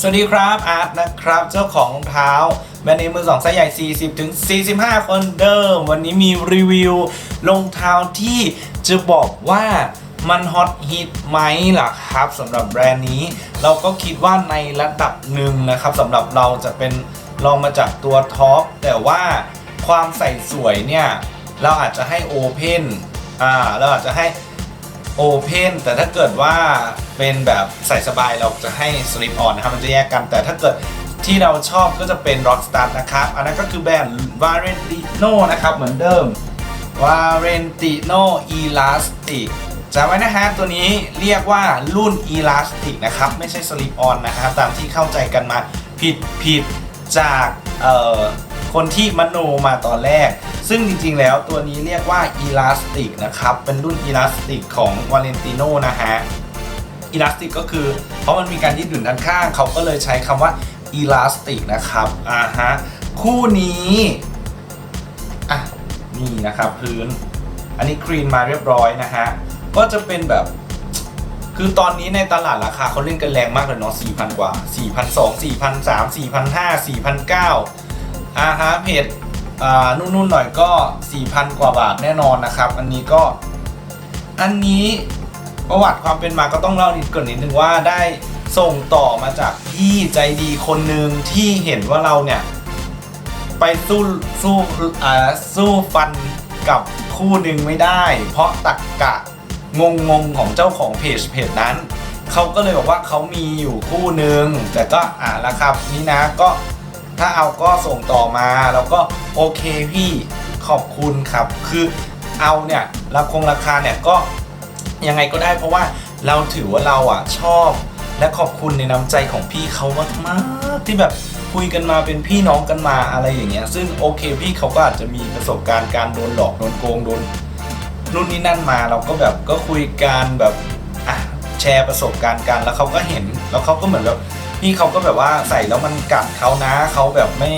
สวัสดีครับอาร์ตนะครับ เจ้าของรองเท้าแบรนด์เนมมือสองไซส์ใหญ่ 40ถึง45 คนเดิม วันนี้มีรีวิวรองเท้าที่จะบอกว่ามันฮอตฮิตไหมล่ะครับสำหรับแบรนด์นี้ เราก็คิดว่าในระดับหนึ่งนะครับสำหรับเราจะเป็นลองมาจากตัวท็อปแต่ว่าความใส่สวยเนี่ย เราอาจจะให้โอเพนอ่าเราอาจจะให้ โอเพนแต่ถ้าเกิดว่าเป็นแบบใส่สบายเราจะให้สลิปออนนะครับมันจะแยกกันแต่ถ้าเกิดที่เราชอบก็จะเป็น Rockstar นะครับ อันนั้นก็คือแบรนด์ Valentino นะครับเหมือนเดิม Valentino Elastic จำไว้นะฮะตัวนี้เรียกว่ารุ่น Elastic นะครับ ไม่ใช่ Slip On นะครับตามที่เข้าใจกันมาผิดผิดจากเอ่อ คนที่มโนมาตอนแรก ซึ่งจริงๆแล้วตัวนี้เรียกว่า Elastic นะครับ เป็นรุ่น Elastic ของ Valentino นะฮะ Elastic ก็คือเพราะมันมีการยืดหยุ่นด้านข้าง เขาก็เลยใช้คำว่า Elastic นะครับอ่าฮะคู่นี้อะนี่นะครับพื้น อันนี้คลีนมาเรียบร้อยนะฮะก็จะเป็นแบบคือตอนนี้ในตลาดราคาเขาเล่นกันแรงมากเลยเนาะ4,000 กว่า 4,200 4,300 4,500 4,900 อาฮะเพจอ่านุ่นๆหน่อยก็ 4,000 กว่าบาทแน่นอนนะครับ อันนี้ก็อันนี้ประวัติความเป็นมาก็ต้องเล่านิดก่อนนิดนึงว่าได้ส่งต่อมาจากพี่ใจดีคนหนึ่งที่เห็นว่าเราเนี่ย ไปสู้สู้อ่าสู้ฟันกับคู่หนึ่งไม่ได้ เพราะตักกะงงงๆของเจ้าของเพจเพจนั้น เขาก็เลยบอกว่าเขามีอยู่คู่หนึ่งแต่ก็อ่าแล้วครับนี่นะก็ ถ้าเอาก็ส่งต่อมาแล้วก็โอเคพี่ขอบคุณครับ คือเอาเนี่ยราคงราคาเนี่ยก็ยังไงก็ได้เพราะว่าเราถือว่าเราอะชอบ และขอบคุณในน้ำใจของพี่เขามากๆที่แบบคุยกันมาเป็นพี่น้องกันมาอะไรอย่างเงี้ย ซึ่งโอเคพี่เขาก็อาจจะมีประสบการณ์การโดนหลอกโดนโกงโดนนู่นนี่นั่นมาเราก็แบบก็คุยกันแบบอะแชร์ประสบการณ์กันแล้วเขาก็เห็นแล้วเขาก็เหมือนแบบ พี่เขาก็แบบว่าใส่แล้วมันกัดเขานะเขาแบบไม่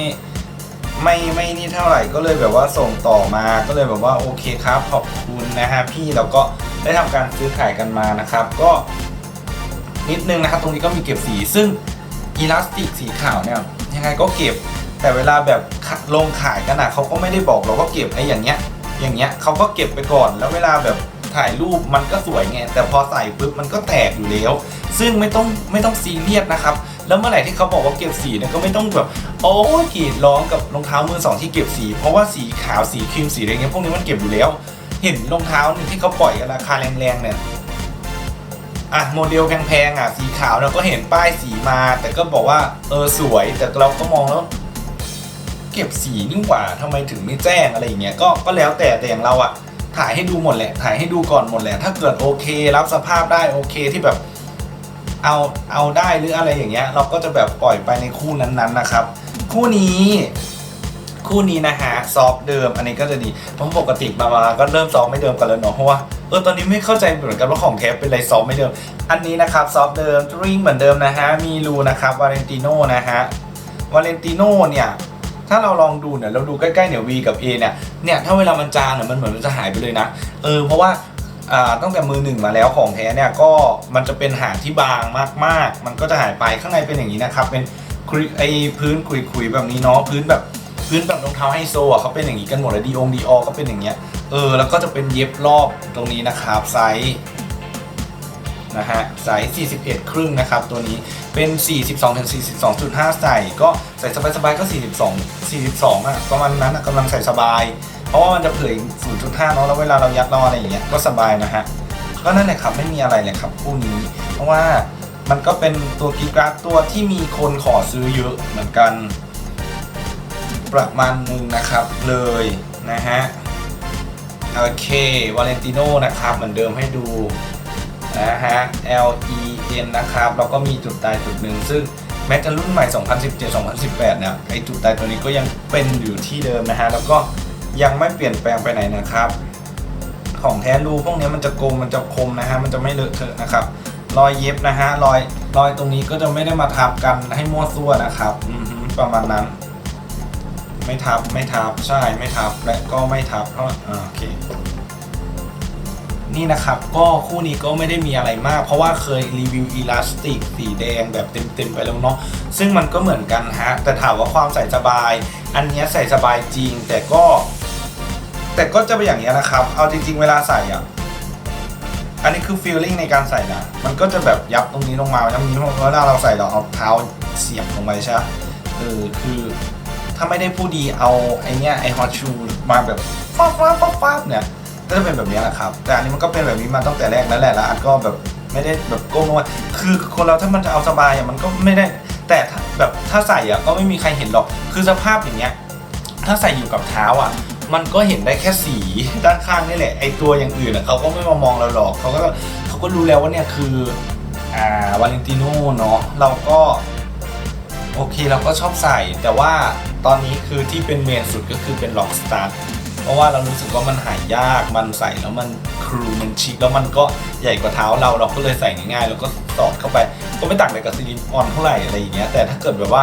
ไม่ไม่นี่เท่าไหร่ก็เลยแบบว่าส่งต่อมาก็เลยแบบว่าโอเคครับขอบคุณนะฮะพี่แล้วก็ได้ทำการซื้อขายกันมานะครับ ก็นิดนึงนะครับ ตรงนี้ก็มีเก็บสีซึ่งอีลาสติกสีขาวเนี่ยยังไงก็เก็บ แต่เวลาแบบลงขายกันนะเขาก็ไม่ได้บอกเราก็เก็บไอ้อย่างเงี้ย อย่างเงี้ยเขาก็เก็บไปก่อนแล้วเวลาแบบถ่ายรูปมันก็สวยไงแต่พอใส่ปุ๊บมันก็แตกอยู่แล้ว ซึ่งไม่ต้องไม่ต้องซีเรียสนะครับ แล้วเมื่อไหร่ที่เขาบอกว่าเก็บสีเนี่ยก็ไม่ต้องแบบโอ้ยกรีดร้องกับรองเท้ามือสองที่เก็บสี เพราะว่าสีขาวสีครีมสีอะไรเงี้ยพวกนี้มันเก็บอยู่แล้ว เห็นรองเท้าหนึ่งที่เขาปล่อยกันราคาแรงๆเนี่ยอะโมเดลแพงๆอะสีขาวเราก็เห็นป้ายสีมา แต่ก็บอกว่าเออสวยแต่เราก็มองแล้ว เก็บสีนี่หว่าทำไมถึงไม่แจ้งอะไรอย่างเงี้ยก็ก็แล้วแต่แต่อย่างเราอะถ่ายให้ดูหมดแหละถ่ายให้ดูก่อนหมดแหละถ้าเกิดโอเค รับสภาพได้โอเคที่แบบ เอาเอาได้หรืออะไรอย่างเงี้ย เราก็จะแบบปล่อยไปในคู่นั้นๆนะครับ คู่นี้คู่นี้นะฮะซอฟเดิม อันนี้ก็จะดีเพราะปกติมามาก็เริ่มซอฟไม่เดิมกันแล้วเนาะเพราะว่าเออตอนนี้ไม่เข้าใจเหมือนกันว่าของแท้เป็นอะไรซอฟไม่เดิม อันนี้นะครับซอฟเดิมริงเหมือนเดิมนะฮะมีรูนะครับวาเลนติโนนะฮะวาเลนติโนเนี่ยถ้าเราลองดูเนี่ยเราดูใกล้ๆเนี่ย V กับ A เนี่ยเนี่ยถ้าเวลามันจางเนี่ยมันเหมือนมันจะหายไปเลยนะเออเพราะว่า ตั้งแต่มือหนึ่งมาแล้วของแท้เนี่ยก็มันจะเป็นหางที่บางมากๆ มันก็จะหายไปข้างในเป็นอย่างนี้นะครับ เป็นไอพื้นคุยๆแบบนี้เนาะพื้นแบบพื้นแบบรองเท้าไฮโซอะเขาเป็นอย่างนี้กันหมดเลยดีองดีออก็เป็นอย่างเงี้ยเออแล้วก็จะเป็นเย็บรอบตรงนี้นะครับไซส์นะฮะไซส์41 ครึ่งนะครับ ตัวนี้เป็น 42ถึง42.5 ใส่ก็ใส่สบายๆก็ 42 42อะประมาณนั้นกำลังใส่สบาย ราะว่ามันจะเผย0.5เนาะแล้วเวลาเรายัดราอะไรอย่างเงี้ยก็สบายนะฮะก็นั่นแหละครับไม่มีอะไรเลยครับคู่นี้ เพราะว่ามันก็เป็นตัวกีกราตัวที่มีคนขอซื้อเยอะเหมือนกัน ประมาณนึงนะครับเลยนะฮะโอเควาเลนติโนนะครับเหมือนเดิมให้ดูนะฮะ L E N นะครับแล้วก็มีจุดตายจุดหนึ่งซึ่งแม้จะรุ่นใหม่ 2017-2018 เนี่ยไอจุดตายตัวนี้ก็ยังเป็นอยู่ที่เดิมนะฮะ แล้วก็ ยังไม่เปลี่ยนแปลงไปไหนนะครับ ของแท้รูพวกนี้มันจะกลมมันจะคมนะฮะมันจะไม่เลอะเทอะนะครับ รอยเย็บนะฮะรอยรอยตรงนี้ก็จะไม่ได้มาทับกันให้มั่วซั่วนะครับอประมาณนั้น ไม่ทับไม่ทับใช่ไม่ทับและก็ไม่ทับเพราะโอเคนี่นะครับก็คู่นี้ก็ไม่ได้มีอะไรมาก เพราะว่าเคยรีวิวอีลาสติกสีแดงแบบเต็มๆไปแล้วเนาะซึ่งมันก็เหมือนกันฮะ แต่ถามว่าความใส่สบาย อันนี้ใส่สบายจริง แต่ก็ แต่ก็จะเป็นอย่างนี้ยนะครับ เอาจริง ๆ เวลาใส่อะ อันนี้คือฟีลลิ่งในการใส่นะ มันก็จะแบบยับตรงนี้ลงมายับตรงนี้ลงมาเวลาเราใส่เราเอาเท้าเสียบลงไปใช่ไหมเออคือถ้าไม่ได้ผู้ดีเอาไอเนี้ยไอฮอตชูมาแบบฟ้าฟ้าฟ้าฟ้าเนี่ยก็จะเป็นแบบนี้แหละครับ แต่อันนี้มันก็เป็นแบบนี้มาตั้งแต่แรกแล้วแหละแล้วอันก็แบบไม่ได้แบบโก้งลงมาคือคนเราถ้ามันจะเอาสบายอะมันก็ไม่ได้ แต่แบบถ้าใส่อะก็ไม่มีใครเห็นหรอก คือสภาพอย่างเงี้ย ถ้าใส่อยู่กับเท้าอะ มันก็เห็นได้แค่สีด้านข้างนี่แหละไอตัวอย่างอื่นอะเขาก็ไม่มามองเราหรอกเขาก็เขาก็รู้แล้วว่าเนี่ยคืออ่าวาเลนติโน่เนาะเราก็โอเคเราก็ชอบใส่ แต่ว่าตอนนี้คือที่เป็นเมนสุดก็คือเป็นล็อกสตาร์เพราะว่าเรารู้สึกว่ามันหายยากมันใส่แล้วมันครูมันชิคแล้วมันก็ใหญ่กว่าเท้าเราเราก็เลยใส่ง่ายๆแล้วก็สอดเข้าไป ก็ไม่ต่างอะไรกับซิลิออนเท่าไหร่อะไรอย่างเงี้ยแต่ถ้าเกิดแบบว่า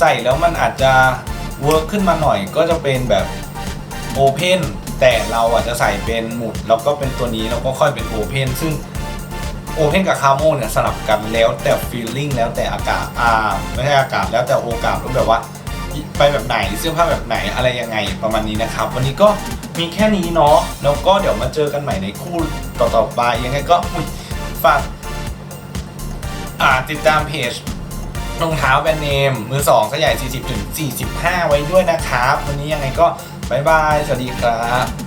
ใส่แล้วมันอาจจะเวิร์กขึ้นมาหน่อยก็จะเป็นแบบ โอเพนแต่เราอาจจะใส่เป็นหมุดแล้วก็เป็นตัวนี้แล้วก็ค่อยเป็นโอเพนซึ่งโอเพนกับคาโมเนี่ยสลับกันแล้วแต่ฟีลลิ่งแล้วแต่อากาศอ่าไม่ใช่อากาศแล้วแต่โอกาสก็แบบว่าไปแบบไหนเสื้อผ้าแบบไหนอะไรยังไงประมาณนี้นะครับ วันนี้ก็มีแค่นี้เนาะแล้วก็เดี๋ยวมาเจอกันใหม่ในคู่ต่อๆไปยังไงก็ฝากอ่าติดตามเพจรองเท้าแบรนด์เนมมือสองก็ใหญ่ 40ถึง45 ไว้ด้วยนะครับ วันนี้ยังไงก็ บายบาย สวัสดีครับ